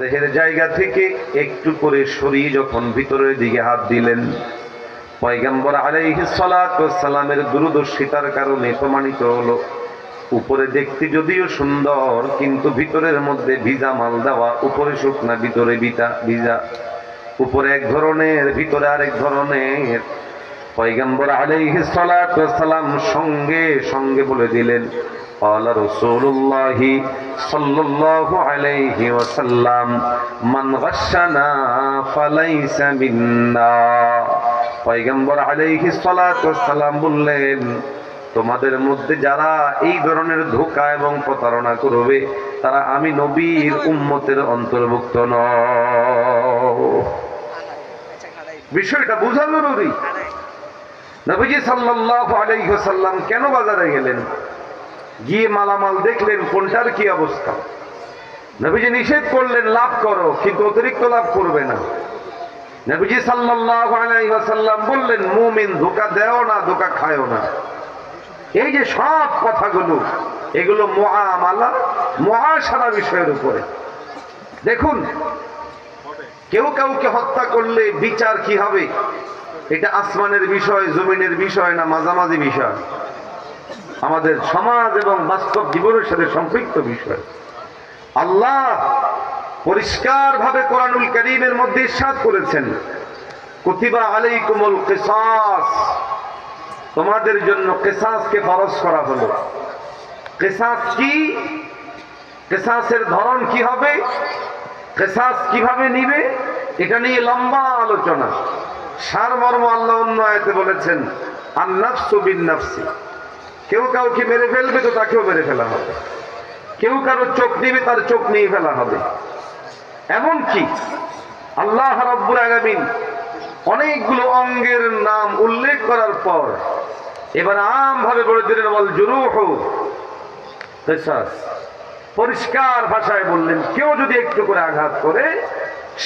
দেহের জায়গা থেকে একটু করে সরিয়ে যখন ভিতরের দিকে হাত দিলেন, পয়গম্বর আলাইহি সালামের দূরদর্শিতার কারণে প্রমাণিত হলো, উপরে দেখতে যদিও সুন্দর, কিন্তু ভিতরের মধ্যে ভিজা মাল দেওয়া, উপরে শুকনা, ভিতরে ভিটা, ভিজা। উপরে এক ধরনের, ভিতরে আরেক ধরনের। পয়গম্বর আলাইহি সালাম সঙ্গে সঙ্গে বলে দিলেন قال رسول الله صلى الله عليه وسلم من غشنا فليس منا পয়গম্বর আলাইহি সালাম বললেন তোমাদের মধ্যে যারা এই ধরনের ধোকা এবং প্রতারণা করবে তারা আমি নবীর উম্মতের অন্তর্ভুক্ত নয় বিষয়টা বোঝা জরুরি নবীজি সাল্লাল্লাহু আলাইহি ওয়াসাল্লাম কেন বাজারে গেলেন গিয়ে মালামাল দেখলেন, কোনটার কি অবস্থা? নবীজি নিষেধ করলেন, লাভ করো, কিন্তু অতিরিক্ত লাভ করবে না। নবীজি ওয়াসাল্লাম বললেন, মুমিন ধোকা দেও না, ধোকা খায়ও না। এই যে সব কথাগুলো, এগুলো মুআমালা মুআশারা বিষয়ের উপরে। দেখুন, কেউ কাউকে হত্যা করলে বিচার কি হবে? এটা আসমানের বিষয়, জমিনের বিষয় না মাঝামাঝি বিষয়? আমাদের সমাজ এবং বাস্তব জীবনের সাথে সম্পৃক্ত বিষয়। আল্লাহ পরিষ্কার ভাবে কোরআনুল করিমের মধ্যে ইরশাদ করেছেন, কুতিবা আলাইকুমুল কিসাস, তোমাদের জন্য কেসাসকে ফরজ করা হলো। কেসাস কি? কেসাসের ধরন কি হবে? কেসাস কীভাবে নিবে? এটা নিয়ে লম্বা আলোচনা। সারমর্ম আল্লাহ অন্য আয়তে বলেছেন আর নাফসু বিন নাফসি কেউ কাউকে মেরে ফেলবে তো তাকেও মেরে ফেলা হবে। কেউ কারও চোখ নিবে তার চোখ নিয়ে ফেলা হবে। এমন কি আল্লাহ রব্বুল আলামিন অনেকগুলো অঙ্গের নাম উল্লেখ করার পর এবার আম ভাবে বলে দিলেন বল জুরুহ পরিষ্কার ভাষায় বললেন, কেউ যদি একটু করে আঘাত করে,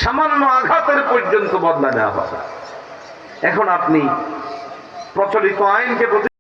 সামান্য আঘাতের পর্যন্ত বদলা নেওয়া হবে। এখন আপনি প্রচলিত আইনকে